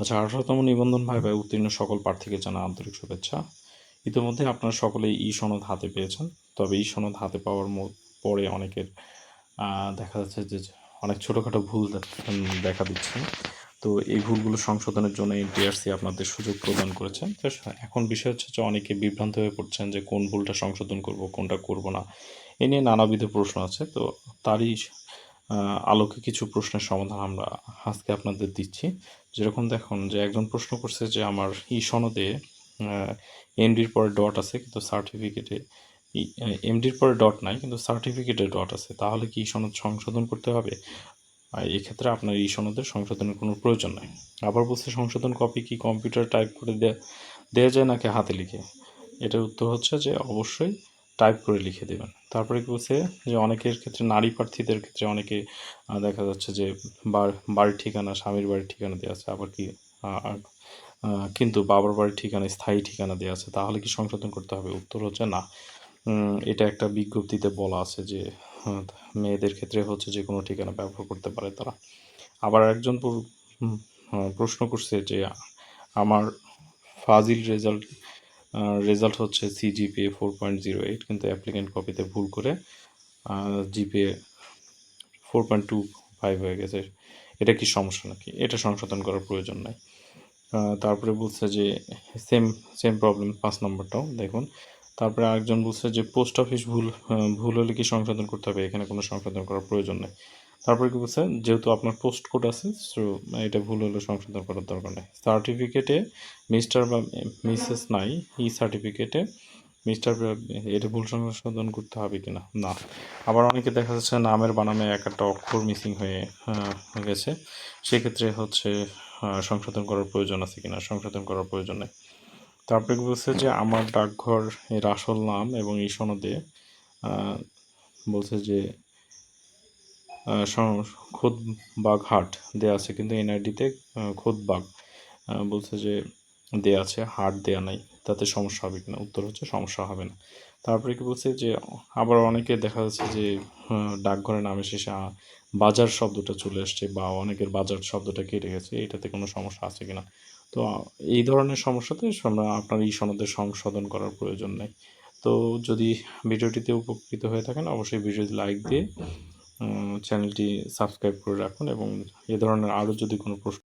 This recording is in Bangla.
আচ্ছা আঠারোতম নিবন্ধন ভাইভায় উত্তীর্ণ সকল প্রার্থীকে জানা আন্তরিক শুভেচ্ছা। ইতিমধ্যে আপনারা সকলেই ই সনদ হাতে পেয়েছেন, তবে ই সনদ হাতে পাওয়ার পরে অনেকের দেখা যাচ্ছে যে অনেক ছোটোখাটো ভুল দেখা দিচ্ছে। তো এই ভুলগুলো সংশোধনের জন্য এনটিআরসি আপনাদের সুযোগ প্রদান করেছেন তো এখন বিষয় হচ্ছে যে অনেকে বিভ্রান্ত হয়ে পড়ছেন যে কোন ভুলটা সংশোধন করব, কোনটা করব না। এ নিয়ে নানাবিধ প্রশ্ন আছে, তো তারই আলোকে কিছু প্রশ্নের সমাধান আমরা আজকে আপনাদের দিচ্ছি। যেরকম দেখুন যে একজন প্রশ্ন করছে যে আমার ই সনদে এমডির পরে ডট আছে কিন্তু সার্টিফিকেটে এমডির পরে ডট নাই কিন্তু সার্টিফিকেটে ডট আছে। তাহলে কি ই সনদ সংশোধন করতে হবে? এক্ষেত্রে আপনার ই সনদের সংশোধনের কোনো প্রয়োজন নাই। আবার বলছে সংশোধন কপি কি কম্পিউটার টাইপ করে দেয়া দেওয়া যায় নাকি হাতে লিখে? এটার উত্তর হচ্ছে যে অবশ্যই টাইপ করে লিখে দেবেন। তারপরে কি বলছে যে অনেকের ক্ষেত্রে, নারী প্রার্থীদের ক্ষেত্রে অনেকে দেখা যাচ্ছে যে বাড়ির ঠিকানা, স্বামীর বাড়ির ঠিকানা দেওয়া আছে, আবার কি কিন্তু বাবার বাড়ির ঠিকানা, স্থায়ী ঠিকানা দেওয়া আছে, তাহলে কি সংশোধন করতে হবে? উত্তর হচ্ছে না। এটা একটা বিজ্ঞপ্তিতে বলা আছে যে মেয়েদের ক্ষেত্রে হচ্ছে যে কোনো ঠিকানা ব্যবহার করতে পারে তারা। আবার একজন প্রশ্ন করছে যে, আমার ফাজিল রেজাল্ট রেজাল্ট হচ্ছে CGPA four point zero eight কিন্তু অ্যাপ্লিকেন্ট কপিতে ভুল করে GPA four point two five হয়ে গেছে। এটা কি সমস্যা নাকি? এটা সংশোধন করার প্রয়োজন নাই। তারপরে বলছে যে সেম সেম প্রবলেম পাঁচ নম্বরটাও, দেখুন। তারপরে আরেকজন বলছে যে পোস্ট অফিস ভুল ভুল হলে কি সংশোধন করতে হবে? এখানে কোনো সংশোধন করার প্রয়োজন নেই। তারপরে কি বলছে? যেহেতু আপনার পোস্ট কোড আছে সো এটা ভুল হলে সংশোধন করার দরকার নেই। সার্টিফিকেটে মিস্টার বা মিসেস নাই ই সার্টিফিকেটে মিস্টার এটা ভুল সংশোধন করতে হবে কিনা? না। না আবার অনেকে দেখা যাচ্ছে নামের বানানে এক একটা অক্ষর মিসিং হয়ে গেছে। সেক্ষেত্রে হচ্ছে সংশোধন করার প্রয়োজন আছে কিনা? সংশোধন করার প্রয়োজন নেই। তারপরে কি বলছে যে আমার ডাকঘর এর আসল নাম এবং এই সনদে বলছে যে আহ, বাঘ হাট দেয়া আছে কিন্তু এনআইডিতে খোদবাগ বাঘ বলছে যে দেয়া আছে হাট দেয়া নাই তাতে সমস্যা হবে কিনা? উত্তর হচ্ছে সমস্যা হবে না। তারপরে কি বলছে যে আবার অনেকে দেখা যাচ্ছে যে আহ, ডাকঘরের নামে শেষে বাজার শব্দটা চলে আসছে বা অনেকের বাজার শব্দটা কেটে গেছে এটাতে কোনো সমস্যা আছে কিনা? তো এই ধরনের সমস্যাতে আমরা আপনার এই সনদের সংশোধন করার প্রয়োজন নেই। তো যদি ভিডিওটিতে উপকৃত হয়ে থাকেন অবশ্যই ভিডিওটি লাইক দিয়ে চ্যানেলটি সাবস্ক্রাইব করে রাখুন এবং এ ধরনের আরও যদি কোনো প্রশ্ন